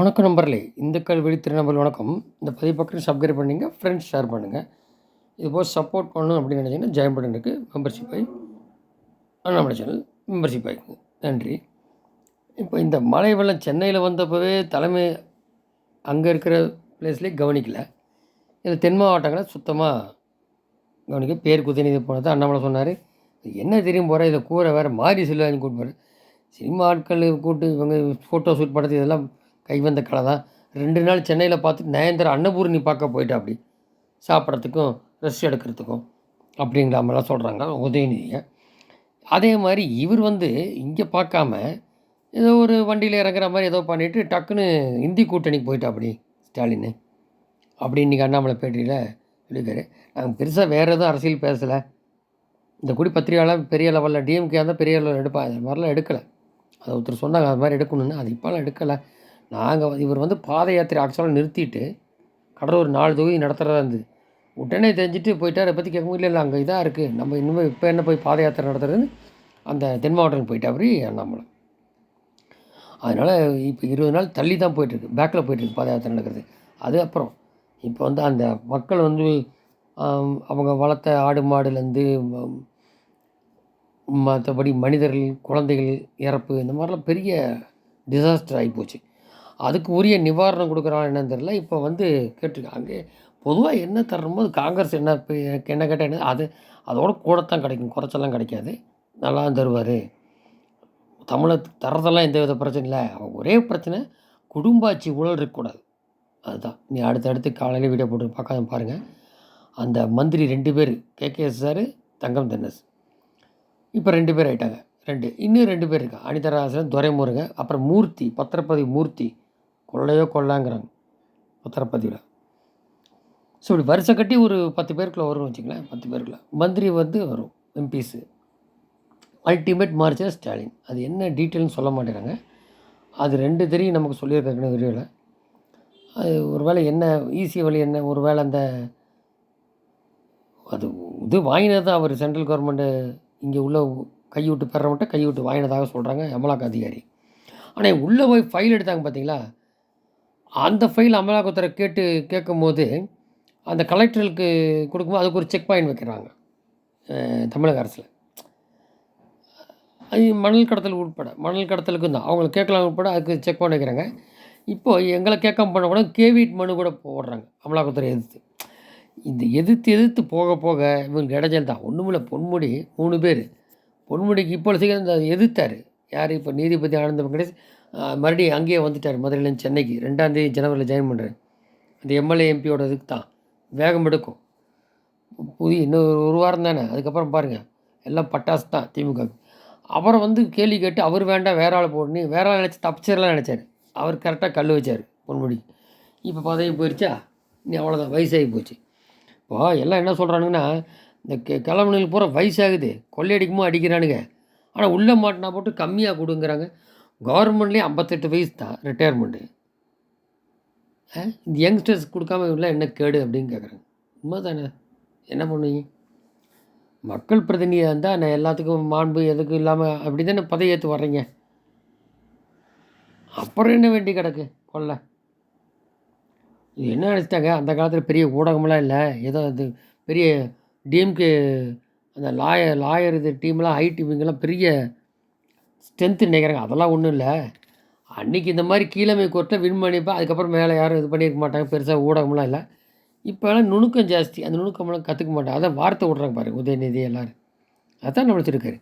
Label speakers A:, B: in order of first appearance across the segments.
A: வணக்கம் நம்பர்லே இந்துக்கள் விழித்திரு நம்பர் வணக்கம். இந்த பதிவு பக்கம் சப்ஸ்கிரைப் பண்ணிங்க ஃப்ரெண்ட்ஸ் ஷேர் பண்ணுங்கள் இது போக சப்போர்ட் பண்ணணும் அப்படின்னு நினச்சிங்கன்னா ஜாயின் பட்டன் மெம்பர்ஷிப் ஆகி அண்ணாமலை சேனல் மெம்பர்ஷிப் ஆகிக்குங்க நன்றி. இப்போ இந்த மழை வெள்ளம் சென்னையில் வந்தப்போவே தலைமை அங்கே இருக்கிற பிளேஸ்லேயே கவனிக்கல. இந்த தென் மாவட்டங்களை சுத்தமாக கவனிக்க பேர் குதிநீதி போனது அண்ணாமலை சொன்னார். என்ன தெரியும் போகிற இதை கூரை வேறு மாறி செல்வாங்க கூட்டு போகிறேன் சினிமா ஆட்கள் கூட்டு இவங்க ஃபோட்டோ ஷூட் பண்ணுறது இதெல்லாம் கைவந்த கலை தான். ரெண்டு நாள் சென்னையில் பார்த்து நயன்தாரா அன்னபூர்ணி பார்க்க போயிட்டா அப்படி. சாப்பிட்றதுக்கும் ரெஸ்ட் எடுக்கிறதுக்கும் அப்படிங்கிற மாதிரிலாம் சொல்கிறாங்க உதயநிதியை அதே மாதிரி இவர் வந்து இங்கே பார்க்காம ஏதோ ஒரு வண்டியில் இறங்குற மாதிரி ஏதோ பண்ணிவிட்டு டக்குன்னு இந்தி கூட்டணிக்கு போயிட்டா அப்படி ஸ்டாலின். அப்படி இன்றைக்கி அண்ணாமலை பேட்டியில் சொல்லியிருக்காரு. நாங்கள் பெருசாக வேறு எதுவும் அரசியல் பேசலை. இந்த குடி பத்திரிகையாளர் பெரிய லெவலில் டிஎம்கே இருந்தால் பெரிய லெவலில் எடுப்பா. அது மாதிரிலாம் எடுக்கலை. அது ஒருத்தர் சொன்னாங்க அது மாதிரி எடுக்கணும்னு. அது இப்போலாம் எடுக்கலை. நாங்கள் இவர் வந்து பாத யாத்திரை ஆக்சுவலாக நிறுத்திட்டு கடலூர் நாலு தொகுதி நடத்துகிறதா இருந்தது. உடனே தெரிஞ்சுட்டு போயிட்டார். அதை பற்றி கேட்க இல்லை இல்லை அங்கே இதாக இருக்குது நம்ம இன்னுமே இப்போ என்ன போய் பாத யாத்திரை நடத்துறதுன்னு அந்த தென் மாவட்டம் போயிட்டா அண்ணாமலை அதனால் இப்போ இருபது நாள் தள்ளி தான் போயிட்டுருக்கு. பேக்கில் போயிட்டுருக்கு பாத யாத்திரை நடக்கிறது. அது அப்புறம் இப்போ வந்து அந்த மக்கள் வந்து அவங்க வளர்த்த ஆடு மாடுலேருந்து மற்றபடி மனிதர்கள் குழந்தைகள் இறப்பு இந்த மாதிரிலாம் பெரிய டிசாஸ்டர் ஆகிப்போச்சு அதுக்கு உரிய நிவாரணம் கொடுக்குறான் என்னன்னு தெரில இப்போ வந்து கேட்டிருக்காங்க. பொதுவாக என்ன தரணுமோ அது காங்கிரஸ் என்ன இப்போ எனக்கு என்ன கேட்டால் என்ன அது அதோட கூடத்தான் கிடைக்கும். குறைச்செல்லாம் கிடைக்காது. நல்லா தருவார். தமிழை தரதெல்லாம் எந்த வித பிரச்சனை இல்லை. அவன் ஒரே பிரச்சனை குடும்பாட்சி ஊழல் இருக்கக்கூடாது அதுதான். நீ அடுத்தடுத்து காலையில் வீடியோ போட்டு பார்க்காம பாருங்கள் அந்த மந்திரி ரெண்டு பேர் கேகேஎஸ் சார் தங்கம் தென்னஸ். இப்போ ரெண்டு பேர் ஆயிட்டாங்க. ரெண்டு இன்னும் ரெண்டு பேர் இருக்கா? அனிதராசன் துரைமுருகன் அப்புறம் மூர்த்தி பத்திரப்பதி மூர்த்தி. கொள்ளையோ கொள்ளாங்கிறாங்க. உத்தரப்பதிவில் ஸோ இப்படி வருஷம் கட்டி ஒரு பத்து பேருக்குள்ளே வரும்னு வச்சுங்களேன் பத்து பேருக்குள்ள. மந்திரி வந்து வரும் எம்பிஸு. Ultimate marcher Stalin. அது என்ன டீட்டெயில்னு சொல்ல மாட்டேறாங்க. அது ரெண்டு தெரியும் நமக்கு சொல்லியிருக்காங்க வீடியோவில் அது ஒரு வேளை என்ன ஈஸி வழி என்ன ஒரு வேளை அந்த அது இது வாங்கினது தான் அவர் சென்ட்ரல் கவர்மெண்ட்டு இங்கே உள்ள கைவிட்டு பெறவன்ட்ட கைவிட்டு வாங்கினதாக சொல்கிறாங்க அமலாக்க அதிகாரி. ஆனால் உள்ளே போய் ஃபைல் எடுத்தாங்க பார்த்தீங்களா அந்த ஃபைல் அமலாக்கத்துறை கேட்டு கேட்கும்போது அந்த கலெக்டருக்கு கொடுக்கும்போது அதுக்கு ஒரு செக் பாயிண்ட் வைக்கிறாங்க தமிழக அரசில். அது மணல் கடத்தல் உட்பட மணல் கடத்தலுக்கும் தான். அவங்கள கேட்கலாம் உட்பட அதுக்கு செக் பாயிண்ட் வைக்கிறாங்க. இப்போது எங்களை கேட்காம பண்ண கூட கேவிட் மனு கூட போடுறாங்க அமலாக்கத்துறை எதிர்த்து. இந்த எதிர்த்து எதிர்த்து போக போக இவங்க இடைஞ்சல் தான். ஒன்றுமில்ல பொன்முடி மூணு பேர். பொன்முடிக்கு இப்போ சீக்கிரம் இந்த எதிர்த்தார். யார்? இப்போ நீதிபதி ஆனந்த வெங்கடேஷ் மறுபடியும் அங்கேயே வந்துட்டார் மதுரையிலேருந்து சென்னைக்கு. ரெண்டாந்தேதி ஜனவரியில் ஜாயின் பண்ணுறேன் அந்த எம்எல்ஏ எம்பியோட இதுக்கு தான். வேகம் எடுக்கும். புதிய இன்னும் ஒரு- வாரம் தானே. அதுக்கப்புறம் பாருங்கள் எல்லாம் பட்டாசு தான் திமுக அப்புறம் வந்து கேள்வி கேட்டு அவர் வேண்டாம் வேற ஆள் போடணும் வேற ஆள் நினச்சி தப்பிச்சிடலாம் நினச்சார். அவர் கரெக்டாக கல் வச்சார் பொன்முடி. இப்போ பதவி போயிடுச்சா நீ அவ்வளோதான் வயசாகி போச்சு. இப்போ எல்லாம் என்ன சொல்கிறானுங்கன்னா இந்த கெ கிளம்புனங்களுக்கு பூரா வயசாகுது. கொள்ளையடிக்குமோ அடிக்கிறானுங்க. ஆனால் உள்ளே மாட்டினா போட்டு கம்மியாக கொடுங்குறாங்க. கவர்மெண்ட்லேயும் ஐம்பத்தெட்டு வயசு தான் ரிட்டையர்மெண்ட்டு இந்த யங்ஸ்டர்ஸ் கொடுக்காம இவங்களாம் என்ன கேடு அப்படின்னு கேட்குறாங்க உண்மை தானே என்ன பண்ணுவீங்க? மக்கள் பிரதிநிதியாக இருந்தால் நான் எல்லாத்துக்கும் மாண்பு எதுக்கும் இல்லாமல் அப்படி தானே பதவியேற்று வர்றீங்க. அப்புறம் என்ன வேண்டி கிடக்கு? கொள்ள. என்ன நினச்சிட்டாங்க? அந்த காலத்தில் பெரிய ஊடகமெல்லாம் இல்லை. ஏதோ அது பெரிய டிஎம்கே அந்த லாயர் லாயர் இது டீம்லாம் ஐ டீமுங்கெல்லாம் பெரிய ஸ்ட்ரென்த்து நினைக்கிறாங்க. அதெல்லாம் ஒன்றும் இல்லை. அன்றைக்கி இந்த மாதிரி கீழமை கோர்ட்டில் வின் பண்ணிப்பா அதுக்கப்புறம் மேலே யாரும் இது பண்ணியிருக்க மாட்டாங்க. பெருசாக ஊடகம்லாம் இல்லை. இப்போலாம் நுணுக்கம் ஜாஸ்தி. அந்த நுணுக்கம்லாம் கற்றுக்க மாட்டாங்க. அதான் வார்த்தை விட்றாங்க பாருங்க. உதயநிதி எல்லோரும். அதான் நம்ம வச்சுருக்காரு.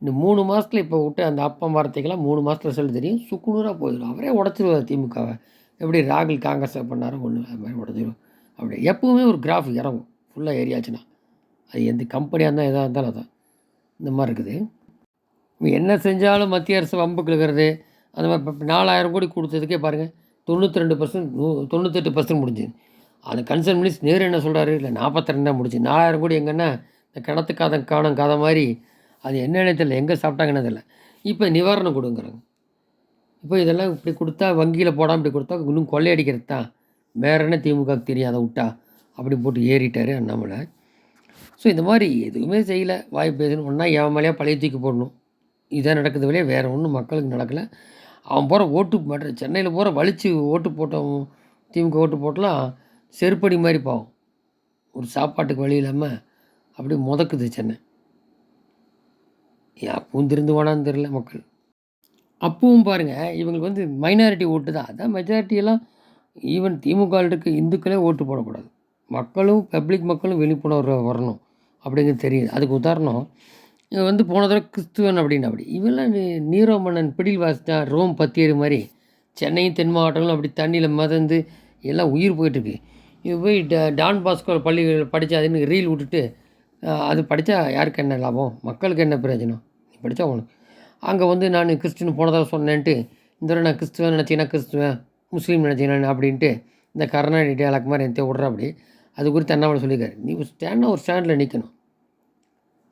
A: இந்த மூணு மாதத்தில் இப்போ விட்டு அந்த அப்பம் வார்த்தைக்கெல்லாம் மூணு மாதத்தில் சொல்ல தெரியும். சுக்குநூறாக போயிடும். அவரே உடச்சிருவார் திமுகவை. எப்படி ராகுல் காங்கிரஸை பண்ணாரோ ஒன்று அது மாதிரி உடச்சிடும் அப்படி எப்போவுமே ஒரு கிராஃப் இறங்கும். ஃபுல்லாக ஏரியாச்சுன்னா அது எந்த கம்பெனியாக இருந்தால் எதாக இருந்தாலும் அதான். இந்த மாதிரி இருக்குது. என்ன செஞ்சாலும் மத்திய அரசு வம்புக்கு இருக்கிறது அந்த மாதிரி இப்போ நாலாயிரம் கோடி கொடுத்ததுக்கே பாருங்கள் தொண்ணூற்றி ரெண்டு பர்சன்ட் நூ தொண்ணூத்தெட்டு பர்சன்ட் முடிஞ்சுது. அந்த கன்சர்ன் மினிஸ்டர் நேரு என்ன சொல்கிறாரு இல்லை நாற்பத்தி ரெண்டு தான் முடிச்சு நாலாயிரம் கோடி எங்கன்னா இந்த கிணத்து காதை காணும் கதை மாதிரி அது என்னென்ன தெரியல. எங்கே சாப்பிட்டாங்கன்னு தெரியல. இப்போ நிவாரணம் கொடுங்குறாங்க. இப்போ இதெல்லாம் இப்படி கொடுத்தா வங்கியில் போடாமல் இப்படி கொடுத்தா இன்னும் கொள்ளையடிக்கிறது தான். வேற என்ன திமுகவுக்கு தெரியும் அதை விட்டா அப்படி போட்டு ஏறிட்டார் அண்ணாமலை. ஸோ இந்த மாதிரி எதுவுமே செய்யலை. வாய் பேசணும் ஒன்றா எவன் மேலேயே பழைய தூக்கி போடணும். இதான் நடக்குது வழியே வேறு ஒன்றும் மக்களுக்கு நடக்கலை. அவன் போகிற ஓட்டு மற்ற சென்னையில் போகிற வலிச்சு ஓட்டு போட்டவன் திமுக ஓட்டு போட்டலாம் செருப்படி மாதிரி பாவம். ஒரு சாப்பாட்டுக்கு வழி இல்லாமல் அப்படியே முதக்குது சென்னை. ஏன் திருந்து போனான்னு தெரில மக்கள். அப்பவும் பாருங்கள் இவங்களுக்கு வந்து மைனாரிட்டி ஓட்டு தான். அதான் மெஜாரிட்டியெல்லாம் ஈவன் திமுக இருக்க இந்துக்களே ஓட்டு போடக்கூடாது. மக்களும் பப்ளிக் மக்களும் விழிப்புணர்வு வரணும். அப்படிங்கிறது தெரியுது. அதுக்கு உதாரணம் இங்கே வந்து போன தடவை கிறிஸ்துவன் அப்படின்னு அப்படி. இவெல்லாம் நீரோ மன்னன் பிடில் வாசித்தான் ரோம் பத்தியது மாதிரி. சென்னையும் தென் மாவட்டங்களும் அப்படி தண்ணியில் மிதந்து எல்லாம் உயிர் போயிட்டுருக்கு. இது போய் ட டான் பாஸ்கோ பள்ளிகள் படித்தா அதுன்னு ரீல் விட்டுட்டு அது படித்தா யாருக்கு என்ன லாபம்? மக்களுக்கு என்ன பிரயோஜனம்? நீ படித்தா உனக்கு. அங்கே வந்து நான் கிறிஸ்டின் போன தடவை சொன்னேன்ட்டு இந்த தடவை நான் கிறிஸ்துவன் நினச்சிங்கன்னா கிறிஸ்துவன்? முஸ்லீம் நினச்சிங்கன்னா அப்படின்ட்டு இந்த கருணாநிதி டேலாக் மாதிரி எந்த விட்ற அப்படி. அது குறித்து அண்ணாமலை சொல்லியிருக்காரு. நீ ஒரு ஸ்டாண்டாக ஒரு ஸ்டாண்டில் நிற்கணும்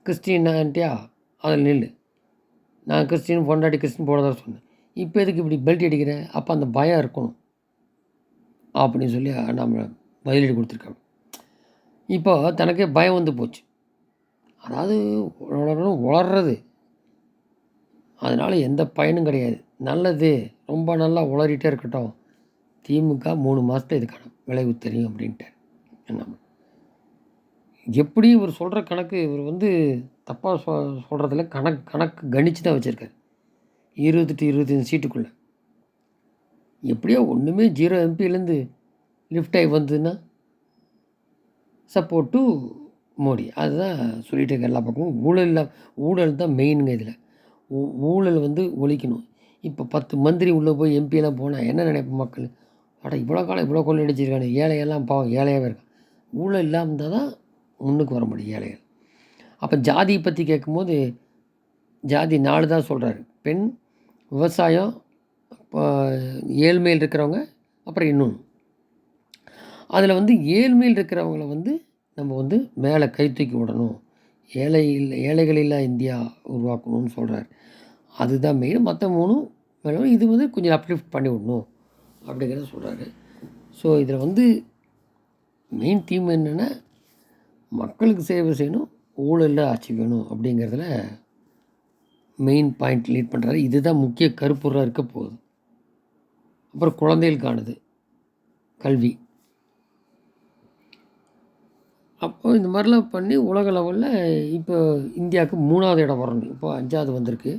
A: கிறிஸ்டின்ட்டியா அதில் நில்லு. நான் கிறிஸ்டின் பொண்டாட்டி கிறிஸ்டின் போனதாக சொன்னேன். இப்போ எதுக்கு இப்படி பெல்ட் அடிக்கிறேன் அப்போ அந்த பயம் இருக்கணும். அப்படின்னு சொல்லி நம்ம பதிலடி கொடுத்துருக்காங்க. இப்போ தனக்கே பயம் வந்து போச்சு. அதாவது உளறணும் உளர்றது. அதனால் எந்த பயனும் கிடையாது. நல்லது. ரொம்ப நல்லா உளறிட்டே இருக்கட்டும். திமுக மூணு மாதத்துல இதுக்கான விளைவு தெரியும் அப்படின்ட்டு என்ன? எப்படி இவர் சொல்கிற கணக்கு இவர் வந்து தப்பாக சொ சொல்கிறதில்ல கணக்கு கணக்கு கணிச்சு தான் வச்சுருக்காரு. இருபத்தெட்டு இருபத்தஞ்சு சீட்டுக்குள்ளே. எப்படியோ ஒன்றுமே ஜீரோ எம்பிலேருந்து லிஃப்ட் ஆகி வந்ததுன்னா சப்போர்ட் டு மோடி. அதுதான் சொல்லிட்டு இருக்க எல்லா பக்கமும். ஊழல் இல்லா ஊழல் தான் மெயினுங்க இதில். ஊழல் வந்து ஒழிக்கணும். இப்போ பத்து மந்திரி உள்ளே போய் எம்பியெல்லாம் போனால் என்ன நினைப்பு மக்கள்? அட இவ்வளோ காலம் இவ்வளோ கொள்ளை அடிச்சிருக்கானு. ஏழையெல்லாம் பாவம் ஏழையாகவே இருக்கான். ஊழல் இல்லாமல் இருந்தால் தான் முன்னுக்கு வர முடியும் ஏழைகள். அப்போ ஜாதியை பற்றி கேட்கும்போது ஜாதி நாலு தான் சொல்கிறாரு பெண் விவசாயம் இப்போ ஏழ்மையில் இருக்கிறவங்க அப்புறம் இன்னொன்று அதில் வந்து ஏழ்மையில் இருக்கிறவங்கள வந்து நம்ம வந்து மேலே கை தூக்கி விடணும். ஏழை இல்லை ஏழைகள் இல்லா இந்தியா உருவாக்கணும்னு சொல்கிறார் அதுதான் மெயின் மற்ற மூணும் மேலும் இது வந்து கொஞ்சம் அப்லிஃப்ட் பண்ணி விடணும் அப்படிங்கிறத சொல்கிறாரு ஸோ இதில் வந்து மெயின் தீம் என்னென்னா மக்களுக்கு சேவை செய்யணும் ஊழலில் ஆட்சி வேணும் அப்படிங்கிறதுல மெயின் பாயிண்ட் லீட் பண்ணுறாரு இதுதான் முக்கிய கருப்பொருளாக இருக்க போகுது. அப்புறம் குழந்தைகளுக்கானது கல்வி. அப்போ இந்த மாதிரிலாம் பண்ணி உலக லெவலில் இப்போ இந்தியாவுக்கு மூணாவது இடம் வரணும். இப்போ அஞ்சாவது வந்திருக்கு.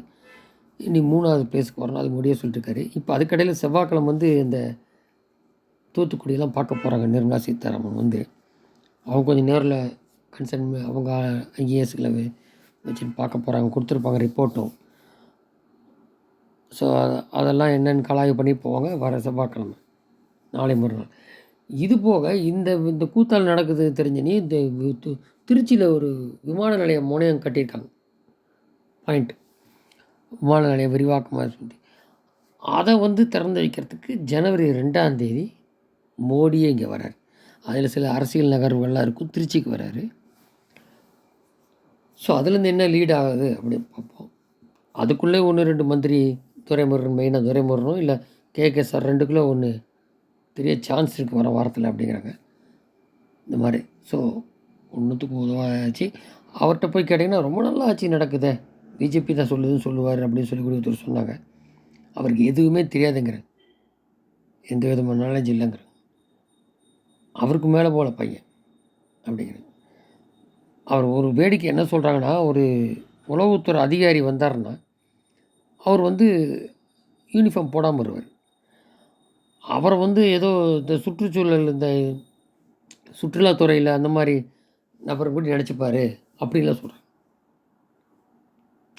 A: இனி மூணாவது பிளேஸுக்கு வரணும். அது முடிய சொல்லிட்டுருக்காரு. இப்போ அதுக்கடையில் செவ்வாய்க்கிழமை வந்து இந்த தூத்துக்குடியெல்லாம் பார்க்க போகிறாங்க நிர்மலா சீதாராமன் வந்து. அவங்க கொஞ்சம் நேரில் கன்சர்ன் அவங்க ஐஏஎஸ்களை வச்சு பார்க்க போகிறாங்க கொடுத்துருப்பாங்க ரிப்போர்ட்டும் ஸோ அதெல்லாம் என்னென்னு கலாய்வு பண்ணி போவாங்க வர செவ்வாய்க்கிழமை நாளை மறுநாள். இது போக இந்த இந்த கூத்தால் நடக்குது தெரிஞ்ச இந்த திருச்சியில் ஒரு விமான நிலையம் முனையம் கட்டியிருக்காங்க. பாயிண்ட் விமான நிலையம் விரிவாக்கமாக சொல்லி அதை வந்து திறந்து வைக்கிறதுக்கு ஜனவரி ரெண்டாம் தேதி மோடியே இங்கே வரார் அதில் சில அரசியல் நகர்வுகள்லாம் இருக்கும் திருச்சிக்கு வராரு ஸோ அதுலேருந்து என்ன லீட் ஆகுது அப்படின்னு பார்ப்போம். அதுக்குள்ளே ஒன்று ரெண்டு மந்திரி துரைமுருகன் மெயினாக துரைமுருகனும் இல்லை கே கே சார் ரெண்டுக்குள்ளே ஒன்று பெரிய சான்ஸ் இருக்குது வர வாரத்தில் அப்படிங்கிறாங்க. இந்த மாதிரி. ஸோ ஒன்றுத்துக்கு உதவாச்சு அவர்கிட்ட போய் கேட்டிங்கன்னா ரொம்ப நல்லா ஆட்சி நடக்குதே. பிஜேபி தான் சொல்லுதுன்னு சொல்லுவார் அப்படின்னு சொல்லி கூட ஒருத்தர் சொன்னாங்க. அவருக்கு எதுவுமே தெரியாதுங்கிற. எந்த விதமான நாலேஜ் இல்லைங்கிற. அவருக்கு மேலே போல பையன் அப்படிங்கிறது அவர் ஒரு வேடிக்கை என்ன சொல்கிறாங்கன்னா ஒரு உளவுத்துறை அதிகாரி வந்தாருன்னா அவர் வந்து யூனிஃபார்ம் போடாமல் வருவார். அவர் வந்து ஏதோ இந்த சுற்றுச்சூழல் இந்த சுற்றுலாத்துறையில் அந்த மாதிரி நபர் கூட நினச்சிப்பார் அப்படின்லாம் சொல்கிறார்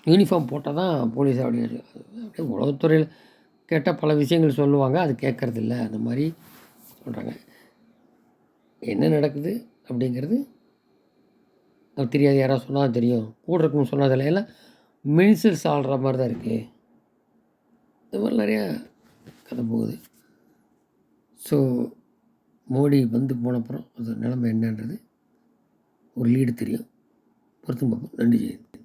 A: யூனிஃபார்ம் போட்டால் தான் போலீஸ் அப்படி அப்படியே உளவுத்துறையில் கேட்டால் பல விஷயங்கள் சொல்லுவாங்க அது கேட்கறதில்ல அந்த மாதிரி சொல்கிறாங்க என்ன நடக்குது அப்படிங்கிறது நமக்கு தெரியாது யாராவது சொன்னால் தெரியும். கூட இருக்குன்னு சொன்னதில்ல எல்லாம் மினிசல்ஸ் ஆள்ற மாதிரி தான் இருக்குது இந்த மாதிரி நிறையா கதை போகுது. ஸோ மோடி வந்து போனப்புறம் அது நிலைமை என்னன்றது ஒரு லீடு தெரியும். பொறுத்தும் பார்ப்போம். நன்றி ஜெயந்த்.